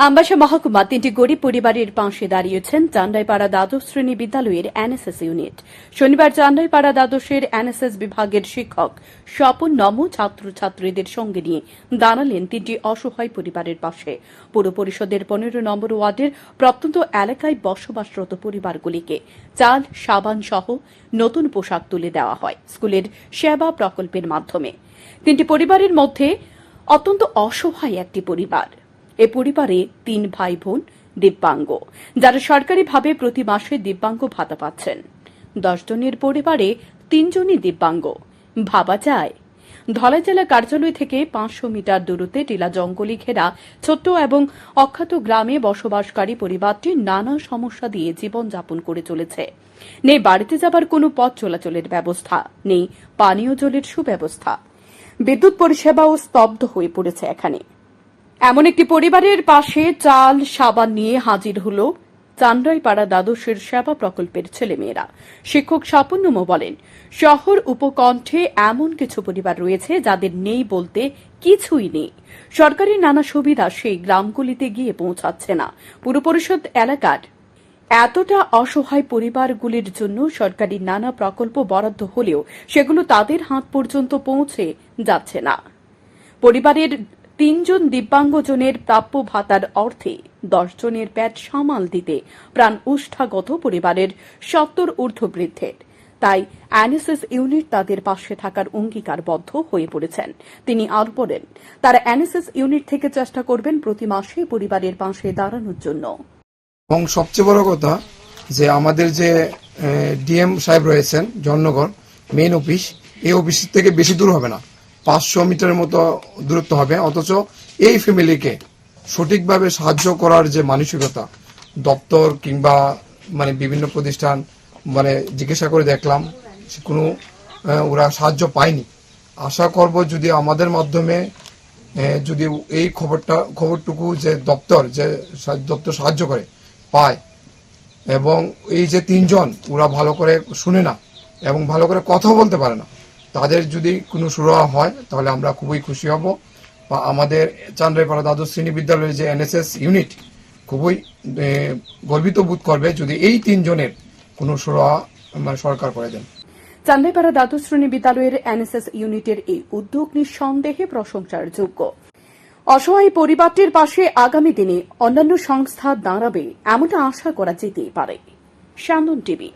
আমবাসা মহকুমা তিনটি গরিব পরিবারের পাশে দাঁড়িয়েছেন চান্ডাইপাড়া দ্বাদশ শ্রেণি বিদ্যালয়ের এনএসএস ইউনিট। শনিবার চান্ডাইপাড়া দ্বাদশের এনএসএস বিভাগের শিক্ষক স্বপন নম ছাত্রছাত্রীদের সঙ্গে নিয়ে দাঁড়ালেন তিনটি অসহায় পরিবারের পাশে। পুর পরিষদের পনেরো নম্বর ওয়ার্ডের প্রত্যন্ত এলাকায় বসবাসরত পরিবারগুলিকে চাল, সাবান সহ নতুন পোশাক তুলে দেওয়া হয় স্কুলের সেবা প্রকল্পের মাধ্যমে। তিনটি পরিবারের মধ্যে অত্যন্ত অসহায় একটি পরিবার। এ পরিবারে তিন ভাই বোন দিব্যাঙ্গ, যারা সরকারিভাবে প্রতি মাসে দিব্যাঙ্গ ভাতা পাচ্ছেন। দশ জনের পরিবারে তিনজনই দিব্যাঙ্গ। ভাবা যায়, ধলাই জেলা কার্যালয় থেকে পাঁচশো মিটার দূরত্বে টিলা জঙ্গলি ঘেরা ছোট্ট এবং অখ্যাত গ্রামে বসবাসকারী পরিবারটি নানা সমস্যা দিয়ে জীবনযাপন করে চলেছে। নেই বাড়িতে যাবার কোনো পথ চলাচলের ব্যবস্থা, নেই পানীয় জলের সুব্যবস্থা। বিদ্যুৎ পরিষেবাও স্তব্ধ হয়ে পড়েছে এখানে। এমন একটি পরিবারের পাশে চাল, সাবান নিয়ে হাজির হল চান্দ্রাইপাড়া দ্বাদশের সেবা প্রকল্পের ছেলেমেয়েরা। শিক্ষক সাপন্নম বলেন, শহর উপকণ্ঠে এমন কিছু পরিবার রয়েছে যাদের নেই বলতে কিছুই নেই। সরকারি নানা সুবিধা সেই গ্রামগুলিতে গিয়ে পৌঁছাচ্ছে না। পুর পরিষদ এলাকার এতটা অসহায় পরিবারগুলির জন্য সরকারি নানা প্রকল্প বরাদ্দ হলেও সেগুলো তাদের হাত পর্যন্ত পৌঁছে যাচ্ছে না। পরিবারের তিনজন দিব্যাঙ্গজনের প্রাপ্য ভাতার অর্থে দশজনের প্যাট সামাল দিতে প্রাণ উষ্ঠাগত পরিবারের সত্তর ঊর্ধ্ববৃদ্ধের। তাই এনএসএস ইউনিট তাদের পাশে থাকার অঙ্গীকারবদ্ধ হয়ে পড়েছেন। তিনি আরও বলেন, তারা এনএসএস ইউনিট থেকে চেষ্টা করবেন প্রতি মাসে পরিবারের পাশে দাঁড়ানোর জন্য। এবং সবচেয়ে বড় কথা যে আমাদের যে ডিএম সাহেব রয়েছেন জননগর মেন অফিস এই অফিস থেকে বেশি দূর হবে না। পাঁচশো মিটারের মতো দূরত্ব হবে। অথচ এই ফ্যামিলিকে সঠিকভাবে সাহায্য করার যে মানসিকতা, দপ্তর কিংবা মানে বিভিন্ন প্রতিষ্ঠান মানে জিজ্ঞাসা করে দেখলাম কোনো ওরা সাহায্য পায়নি। আশা করব যদি আমাদের মাধ্যমে যদি এই খবরটা, খবরটুকু যে দপ্তর যে দপ্তর সাহায্য করে, পায়, এবং এই যে তিনজন, ওরা ভালো করে শুনে না, এবং ভালো করে কথা বলতে পারে না তাদের যদি কোনো সুরাহা হয়, তাহলে আমরা খুবই খুশি হব। বা আমাদের চান্দ্রাইপাড়া দ্বাদশ শ্রেণি বিদ্যালয়ের যে এনএসএস ইউনিট খুবই গর্বিত বোধ করবে যদি এই তিনজনের কোনো সুরাহা মানে সরকার করে দেন। চান্দাইপাড়া দ্বাদশ শ্রেণি বিদ্যালয়ের এনএসএস ইউনিটের এই উদ্যোগ নিঃসন্দেহে প্রশংসার যোগ্য অসহায় পরিবারটির পাশে আগামী দিনে অন্যান্য সংস্থা দাঁড়াবে এমনটা আশা করা যেতেই পারে। সান্দন টিভি